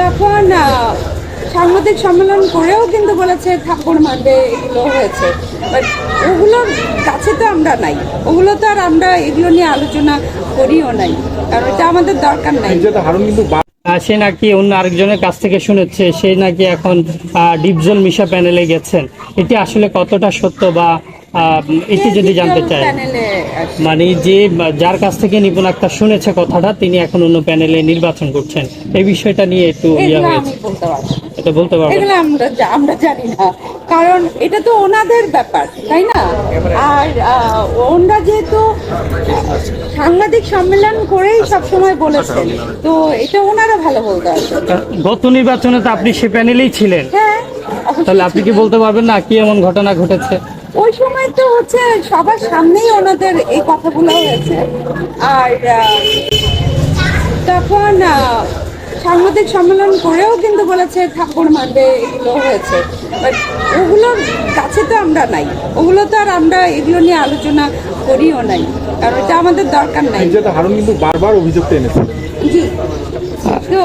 তখন সাংবাদিক সম্মেলন করেও কিন্তু বলেছে থাপ্পড় মারবে এগুলো হয়েছে। বাট ওগুলোর কাছে তো আমরা নাই। ওগুলো তো আর আমরা এগুলো নিয়ে আলোচনা করিও নাই। কারণ এটা আমাদের দরকার নাই। কিন্তু সে নাকি অন্য আরেকজনের কাছ থেকে শুনেছে সে নাকি এখন আহ, ডিপজল মিশা প্যানেলে গেছেন। এটি আসলে কতটা সত্য বা এটি যদি জানতে চাই। মানে যে যার কাছ থেকে নিপুণ আক্তার শুনেছে কথাটা তিনি এখন অন্য প্যানেলে নির্বাচন করছেন। এই বিষয়টা নিয়ে একটু ইয়ে হয়েছে। পারব। এটা বলতে পারবেন এগুলো আমরা আমরা জানি না। কারণ এটা তো ওনাদের ব্যাপার তাই না? আর ওনারা যেহেতু সাংবাদিক সম্মেলন করেই সব সময় বলেছেন তো এটা ওনারা ভালো বলতে গত নির্বাচনে তো আপনি সে প্যানেলেই ছিলেন। হ্যাঁ তাহলে আপনি কি বলতে পারবেন না কি এমন ঘটনা ঘটেছে? ওই সময় তো হচ্ছে সবার সামনেই ওনাদের এই কথাগুলো হয়েছে। আর তখন সাংবাদিক সম্মেলন করেও কিন্তু বলেছে ঠাকুর মারবে এগুলো হয়েছে। বাট ওগুলোর তো আমরা নাই। ওগুলো তো আর আমরা এগুলো নিয়ে আলোচনা করিও নাই। কারণ এটা আমাদের দরকার নাই। হারুন কিন্তু বারবার অভিযোগটা এনেছে। জি। তো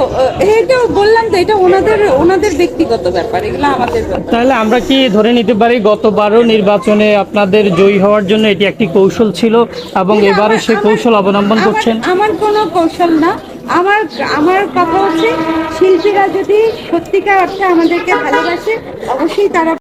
এটা বললাম তো এটা ওনাদের ওনাদের ব্যক্তিগত ব্যাপার এগুলো আমাদের তাহলে আমরা কি ধরে নিতে পারি গতবারও নির্বাচনে আপনাদের জয়ী হওয়ার জন্য এটি একটি কৌশল ছিল এবং এবারও এবারে আমার- সে কৌশল অবলম্বন করছেন? আমার কোনো কৌশল না। আমার আমার কথা হচ্ছে শিল্পীরা যদি সত্যিকার অর্থে আমাদেরকে ভালোবাসে অবশ্যই তারা